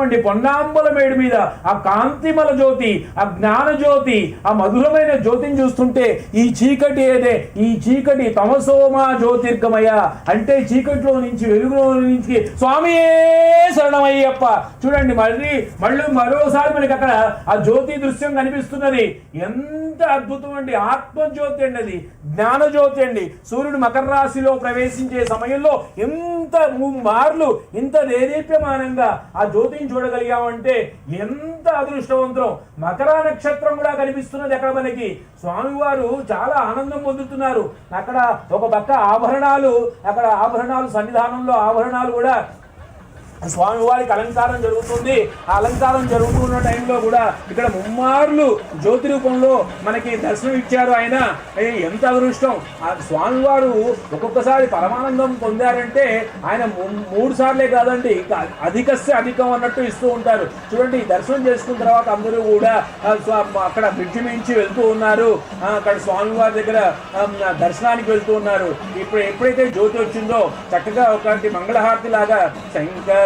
అండి పొన్నాంబల మేడు మీద ఆ కాంతిమల జ్యోతి ఆ జ్ఞాన జ్యోతి ఆ మధురమైన జ్యోతిని చూస్తుంటే ఈ చీకటి ఏదే? ఈ చీకటి తమసోమా జ్యోతిర్గమయ. అంటే చీకటిలో నుంచి వెలుగులో నుంచి స్వామియే శరణమయ్యప్ప. చూడండి మళ్ళీ మళ్ళీ మరోసారి మనకి అక్కడ ఆ జ్యోతి దృశ్యం కనిపిస్తున్నది. ఎంత అద్భుతం అండి ఆత్మజ్యోతి అండి అది. జ్ఞాన జ్యోతి అండి. సూర్యుడు మకర రాశిలో ప్రవేశించే సమయంలో ఎంత మార్లు ఇంత దేదీప్యమానంగా ఆ జ్యోతిని చూడగలిగామంటే ఎంత అదృష్టవంతం మకర నక్షత్రం కూడా కనిపిస్తున్నది అక్కడ మనకి. స్వామివారు చాలా ఆనందం పొందుతున్నారు. అక్కడ ఒక పక్క ఆభరణాలు అక్కడ ఆభరణాలు సన్నిధానంలో ఆభరణాలు కూడా స్వామివారికి అలంకారం జరుగుతుంది. ఆ అలంకారం జరుగుతున్న టైంలో కూడా ఇక్కడ ముమ్మార్లు జ్యోతి రూపంలో మనకి దర్శనం ఇచ్చారు ఆయన. ఎంత అదృష్టం. ఆ స్వామివారు ఒక్కొక్కసారి పరమానందం పొందారంటే ఆయన మూడు సార్లే కాదండి ఇంకా అధికం అన్నట్టు ఇస్తూ ఉంటారు. చూడండి దర్శనం చేసుకున్న తర్వాత అందరూ కూడా అక్కడ బ్రిడ్జి మించి వెళ్తూ ఉన్నారు. అక్కడ స్వామివారి దగ్గర దర్శనానికి వెళ్తూ ఉన్నారు. ఇప్పుడు ఎప్పుడైతే జ్యోతి వచ్చిందో చక్కగా ఒకటి మంగళహారతి లాగా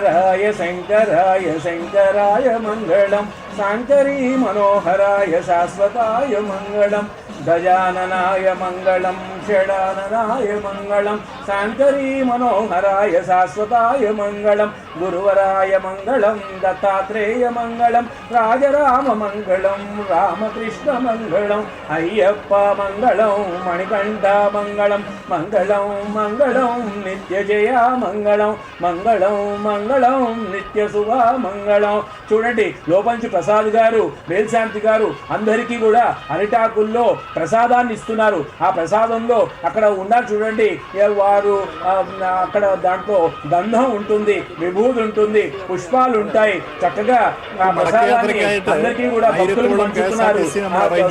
శంకరాయ శంకరాయ శంకరాయ మంగళం. శాంకరీ మనోహరాయ శాశ్వతాయ మంగళం. గజాననాయ మంగళం. షడాననాయ మంగళం శాంకరీ మనోహరాయ శాశ్వతాయ మంగళం గురువరాయ మంగళం దత్తాత్రేయ మంగళం రాజరామ మంగళం రామకృష్ణ మంగళం అయ్యప్ప మంగళం మణికంఠ మంగళం మంగళం మంగళం నిత్య జయ మంగళం మంగళం మంగళం నిత్య శుభ మంగళం చూడండి లోపంచి ప్రసాద్ గారు వేల్శాంతి గారు అందరికీ కూడా అరిటాకుల్లో ప్రసాదాన్ని ఇస్తున్నారు. ఆ ప్రసాదంలో అక్కడ ఉన్నారు చూడండి వారు అక్కడ దాంట్లో గంధం ఉంటుంది విభూతి ఉంటుంది పుష్పాలు ఉంటాయి. చక్కగా ఆ ప్రసాదాన్ని అందరికీ కూడా భక్తులు పంచుతున్నారు.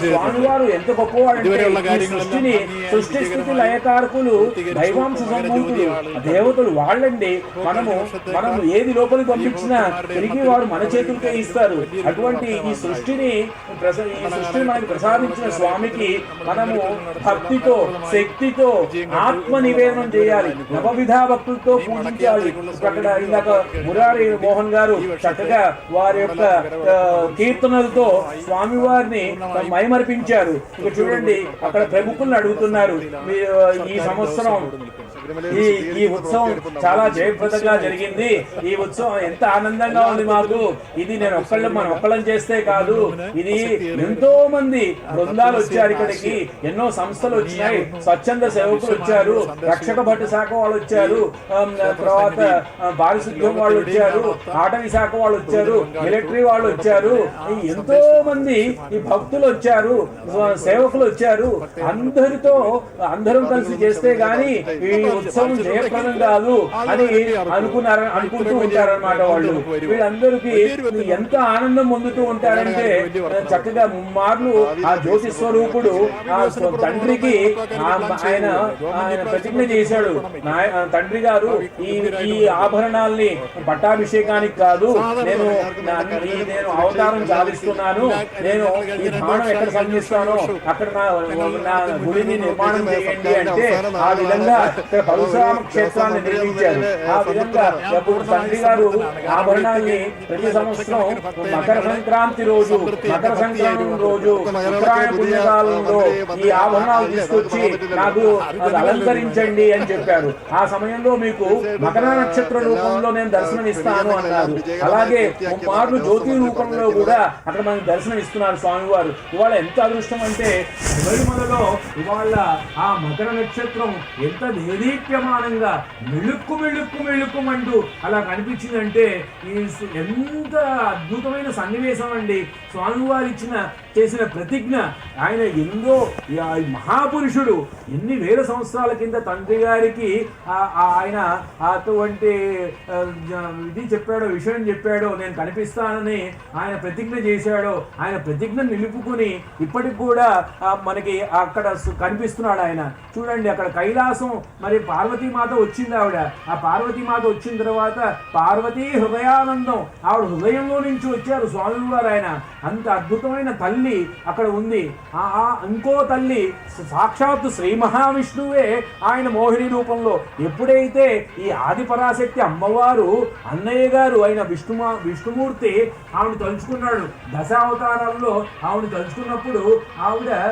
స్వామివారు ఎంత గొప్పవాడంటే సృష్టిని సృష్టి స్థితి లయకారకులు దైవాంశ సంభూతులు. దేవతలు వాళ్ళండి. మనము మనము ఏది లోపలికి పంపించినా తిరిగి వారు మన చేతులకే ఇస్తారు. అటువంటి ఈ సృష్టిని ఈ సృష్టిని మనకి ప్రసాదించిన స్వామికి మనము భక్తితో శక్తితో ఆత్మ నివేదనం చేయాలి. నవవిధా భక్తులతో పూజించాలి. అక్కడ ఇందాక మురారి మోహన్ గారు చక్కగా వారి యొక్క కీర్తనలతో స్వామివారిని మైమర్పించారు. ఇక చూడండి అక్కడ ప్రముఖులను అడుగుతున్నారు. ఈ సంవత్సరం ఈ ఈ ఉత్సవం చాలా జయప్రదంగా జరిగింది. ఈ ఉత్సవం ఎంత ఆనందంగా ఉంది మాకు. ఇది నేను ఒక్కళ్ళ మనం ఒక్కళ్ళం చేస్తే కాదు. ఇది ఎంతో మంది బృందాలు వచ్చారు ఇక్కడికి ఎన్నో సంస్థలు వచ్చినాయి. స్వచ్ఛంద సేవకులు వచ్చారు. రక్షక భట్ శాఖ వాళ్ళు వచ్చారు. తర్వాత పారిశుద్ధ్యం వాళ్ళు వచ్చారు. ఆటవీ శాఖ వాళ్ళు వచ్చారు. మిలిటరీ వాళ్ళు వచ్చారు. ఎంతో మంది ఈ భక్తులు వచ్చారు. సేవకులు వచ్చారు. అందరితో అందరం కలిసి చేస్తే గాని ఈ ఉత్సవం జయప్రదం కాదు అని అనుకున్నారు అనుకుంటూ ఉంటారన్నమాట వాళ్ళు వీళ్ళందరికీ ఎంత ఆనందం పొందుతూ ఉంటారంటే చక్కగా ముమ్మార్లు ఆ జ్యోతి స్వరూపుడు ఆ తండ్రికి ఆయన ఆయన ప్రతిజ్ఞ చేశాడు తండ్రి గారు ఈ ఈ ఆభరణాల్ని పట్టాభిషేకానికి కాదు నేను నేను అవతారం సాధిస్తున్నాను నేను ఈ బాణం ఎక్కడ సంధిస్తానో అక్కడ నా గుడిని నిర్మాణం చేయండి అంటే ఆ విధంగా పరశురామ క్షేత్రాన్ని నిర్మించారు. ఆ విధంగా ఎప్పుడు తండ్రి గారు ఆభరణాన్ని ప్రతి సంవత్సరం మకర సంక్రాంతి రోజు మకర సంక్రాంతి రోజు ఉత్తరాయణ పుణ్యకాలంలో ఈ ఆభరణాలు తీసుకొచ్చి నాకు అలంకరించండి అని చెప్పారు. ఆ సమయంలో మీకు మకర నక్షత్ర రూపంలో నేను దర్శనం ఇస్తాను అన్నారు. అలాగే మార్లు జ్యోతి రూపంలో కూడా అక్కడ మనకి దర్శనం ఇస్తున్నారు స్వామివారు. ఇవాళ ఎంత అదృష్టం అంటే శబరిమలలో ఇవాళ ఆ మకర నక్షత్రం ఎంత దేదీప్యమానంగా మెళుక్కు మెళుక్కు మెళుక్కుమంటూ అలా కనిపించిందంటే ఈ ఎంత అద్భుతమైన సన్నివేశం అండి. స్వామివారు ఇచ్చిన చేసిన ప్రతిజ్ఞ. ఆయన ఎందో ఈ మహాపురుషుడు ఎన్ని వేల సంవత్సరాల కింద తండ్రి గారికి ఆయన అటువంటి ఇది చెప్పాడో విషయం చెప్పాడో నేను కనిపిస్తానని ఆయన ప్రతిజ్ఞ చేశాడో ఆయన ప్రతిజ్ఞ నిలుపుకుని ఇప్పటికి కూడా మనకి అక్కడ కనిపిస్తున్నాడు ఆయన. చూడండి అక్కడ కైలాసం మరి మరి పార్వతీమాత వచ్చింది ఆవిడ. ఆ పార్వతీమాత వచ్చిన తర్వాత పార్వతీ హృదయానందం. ఆవిడ హృదయంలో నుంచి వచ్చారు స్వామి వారు ఆయన. అంత అద్భుతమైన తల్లి అక్కడ ఉంది. ఆ ఇంకో తల్లి సాక్షాత్తు శ్రీ మహావిష్ణువే ఆయన మోహిని రూపంలో. ఎప్పుడైతే ఈ ఆదిపరాశక్తి అమ్మవారు అన్నయ్య గారు అయిన విష్ణుమా విష్ణుమూర్తి ఆవిడ తలుచుకున్నాడు. దశావతారాల్లో ఆవిడ తలుచుకున్నప్పుడు ఆవిడ